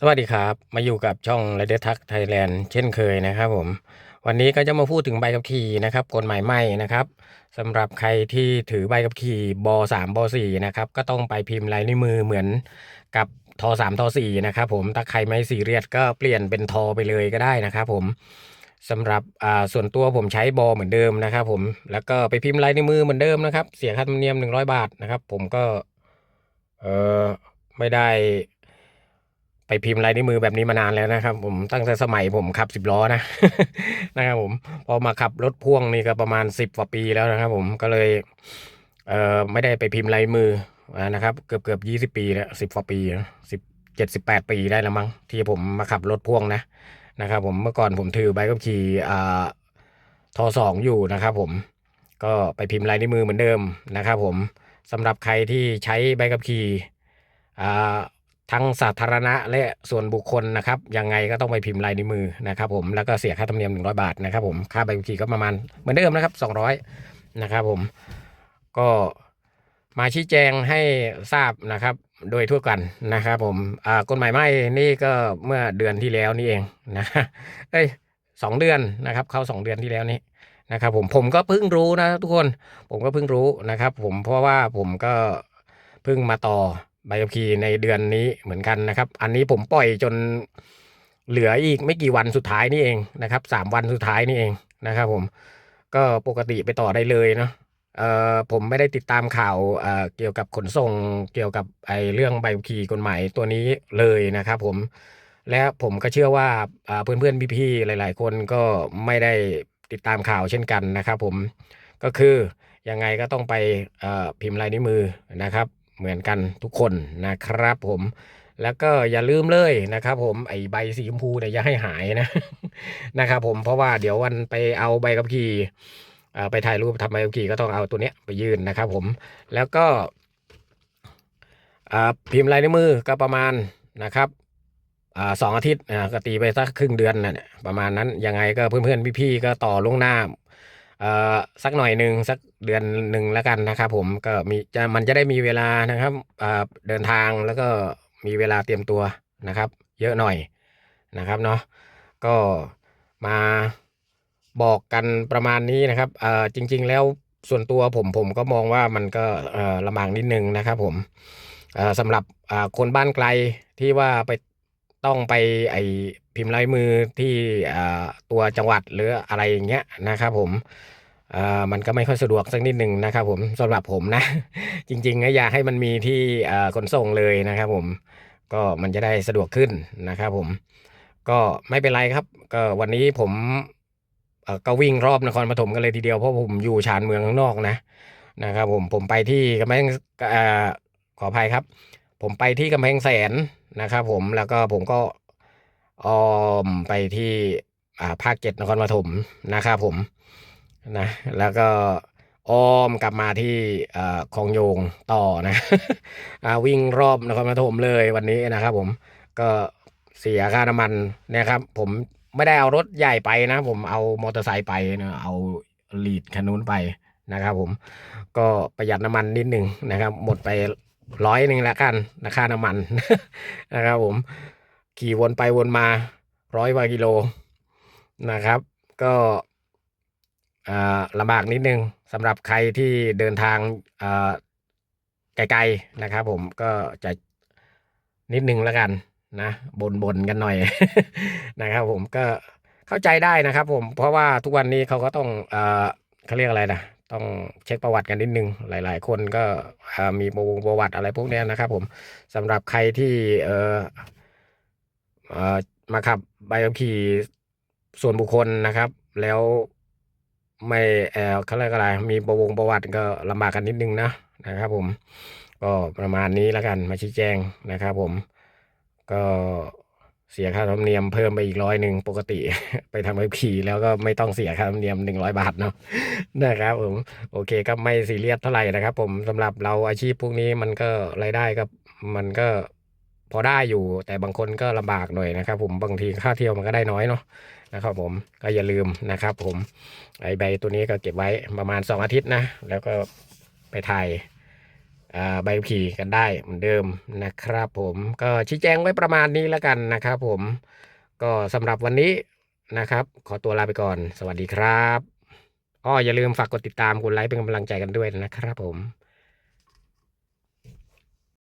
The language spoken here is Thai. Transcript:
สวัสดีครับ มาอยู่กับช่อง r a d i o t ทักไทยแลนด์เช่นเคยนะครับผม วันนี้ก็จะมาพูดถึงใบขับขี่นะครับกฎหมายใหม่นะครับสำหรับใครที่ถือใบขับขี่บ3บ4นะครับก็ต้องไปพิมพ์ลายนิ้วมือเหมือนกับท3ท4นะครับผมถ้าใครไม่ซีเรียสก็เปลี่ยนเป็นทอไปเลยก็ได้นะครับผมสำหรับอ่าส่วนตัวผมใช้บอเหมือนเดิมนะครับผมแล้วก็ไปพิมพ์ลายนิ้วมือเหมือนเดิมนะครับ เสียค่าธรรมเนียม100บาทนะครับ ผมก็เออไม่ได้ ไปพิมพ์ลายนิ้วมือแบบนี้มานานแล้วนะครับ ผมตั้งแต่สมัยผมขับสิบล้อนะนะครับผมพอมาขับรถพ่วงนี่ก็ประมาณสิบกว่าปีแล้วนะครับ ผมก็เลยเอ่อไม่ได้ไปพิมพ์ลายมือนะครับเกือบเกือบยี่สิบปีแล้วสิบกว่าปีสิบเจ็ดสิบแปดปีได้แล้วมั้งที่ผมมาขับรถพ่วงนะนะครับ ผมเมื่อก่อนผมถือใบขับขี่อ่าทอสองอยู่นะครับ ผมก็ไปพิมพ์ลายนิ้วมือเหมือนเดิมนะครับ ผมสำหรับใครที่ใช้ใบขับขี่อ่า ทั้งสาธารณะและส่วนบุคคลนะครับยังไงก็ต้องไปพิมพ์ลายนิ้วมือนะครับผมแล้วก็เสียค่าธรรมเนียม 100 บาทนะครับผมค่าใบขับขี่ก็ประมาณเหมือนเดิมนะครับ 200 นะครับผมก็มาชี้แจงให้ทราบนะครับโดยทั่วกันนะครับผมอ่ากฎหมายใหม่นี่ก็เมื่อเดือนที่แล้วนี่เองนะเอ้ยสองเดือนนะครับเข้าสองเดือนที่แล้วนี้นะครับผมผมก็เพิ่งรู้นะทุกคนผมก็เพิ่งรู้นะครับ ผมเพราะว่าผมก็เพิ่งมาต่อ ใบขับขี่ในเดือนนี้เหมือนกันนะครับ อันนี้ผมปล่อยจนเหลืออีกไม่กี่วันสุดท้ายนี่เองนะครับสามวันสุดท้ายนี่เองนะครับ ผมก็ปกติไปต่อได้เลยเนาะเอ่อผมไม่ได้ติดตามข่าวเอ่อเกี่ยวกับขนส่งเกี่ยวกับไอ้เรื่องใบขับขี่กฎหมายตัวนี้เลยนะครับ ผมและผมก็เชื่อว่าอ่าเพื่อนพี่ๆหลาย ๆ คนก็ไม่ได้ติดตามข่าวเช่นกันนะครับ ผมก็คือยังไงก็ต้องไปเออพิมพ์ลายนิ้วมือนะครับ เหมือนกันทุกคนนะครับผมแล้วก็อย่าลืมเลยนะครับผมไอใบสีชมพูเนี่ยอย่าให้หายนะนะครับผมเพราะว่าเดี๋ยววันไปเอาใบขับขี่อ่อไปถ่ายรูปทำใบขับขี่ก็ต้องเอาตัวเนี้ยไปยื่นนะครับผมแล้วก็อ่าพิมพ์ลายนิ้วมือก็ประมาณนะครับอ่าสองอาทิตย์อ่าก็ตีไปสักครึ่งเดือนนะเนี่ยประมาณนั้นยังไงก็เพื่อนๆพี่ๆก็ต่อลวงหน้า สักหน่อยหนึ่งสักเดือนหนึ่งแล้วกันนะครับผมก็มีจะมันจะได้มีเวลานะครับเดินทางแล้วก็มีเวลาเตรียมตัวนะครับ เยอะหน่อยนะครับเนาะก็มาบอกกันประมาณนี้นะครับจริง ๆ แล้วส่วนตัวผมผมก็มองว่ามันก็ลำบากนิดนึงนะครับผมสำหรับคนบ้านไกลที่ว่าไป ต้องไปไอพิมพ์ลายมือที่ตัวจังหวัดหรืออะไรอย่างเงี้ยนะครับผมมันก็ไม่ค่อยสะดวกสักนิดหนึ่งนะครับผมสำหรับผมนะ จริงๆก็อยากให้มันมีที่ขนส่งเลยนะครับผมก็มันจะได้สะดวกขึ้นนะครับผมก็ไม่เป็นไรครับก็วันนี้ผมก็วิ่งรอบนครปฐมกันเลยทีเดียวเพราะผมอยู่ชานเมืองข้างนอกนะนะครับผมผมไปที่กำแพงขออภัยครับ ผมไปที่กำแพงแสนนะครับ ผมแล้วก็ผมก็อ้อมไปที่อ่าภาคเจ็ดนครปฐมนะครับผมนะแล้วก็อ้อมกลับมาที่อ่อคลองโยงต่อนะวิ่งรอบนครปฐมเลยวันนี้นะครับ ผมก็เสียค่าน้ำมันนะครับ ผมไม่ได้เอารถใหญ่ไปนะ ผมเอามอเตอร์ไซค์ไปนะเอาลีดคันนู้นไปนะครับ ผมก็ประหยัดน้ำมันนิดหนึ่งนะครับ หมดไป ร้อยหนึ่งล้วกันนะค่าน้ำมันนะครับผมขี่วนไปวนมาร้อยกว่ากิโลนะครับ ก็อ่าลำบากนิดนึงสำหรับใครที่เดินทางอ่าไกลๆนะครับผมก็จะนิดนึงแล้วกันนะบนๆกันหน่อยนะครับผมก็เข้าใจได้นะครับผมเพราะว่าทุกวันนี้เขาก็ต้องอ่อเขาเรียกอะไรนะ ต้องเช็คประวัติกันนิดนึง หลาย ๆ คนก็มีประวงประวัติอะไรพวกนี้นะครับ ผมสำหรับใครที่เออเออมาขับใบขับขี่ส่วนบุคคลนะครับ แล้วไม่เออเขาเรียกอะไรมีประวงประวัติก็ลำบากกันนิดนึงนะนะครับ ผม ก็ประมาณนี้แล้วกันมาชี้แจงนะครับ ผมก็ เสียค่าธรรมเนียมเพิ่มไปอีกร้อยหนึ่งปกติ ไปทำใบขับขี่แล้วก็ไม่ต้องเสียค่าธรรมเนียมหนึ่งร้อยบาทเนาะนะครับผมโอเคก็ไม่ซีเรียสเท่าไหร่นะครับ ผมสำหรับเราอาชีพพวกนี้มันก็รายได้ก็มันก็พอได้อยู่ แต่บางคนก็ลำบากหน่อยนะครับ ผมบางทีค่าเที่ยวมันก็ได้น้อยเนาะนะครับผมก็อย่าลืมนะครับ ผมไอใบตัวนี้ก็เก็บไว้ประมาณสองอาทิตย์นะ แล้วก็ไปถ่าย ใบขี่กันได้เหมือนเดิมนะครับผมก็ชี้แจงไว้ประมาณนี้แล้วกันนะครับผมก็สำหรับวันนี้นะครับ ขอตัวลาไปก่อน สวัสดีครับอ้ออย่าลืมฝากกดติดตามกดไลค์เป็นกำลังใจกันด้วยนะครับผม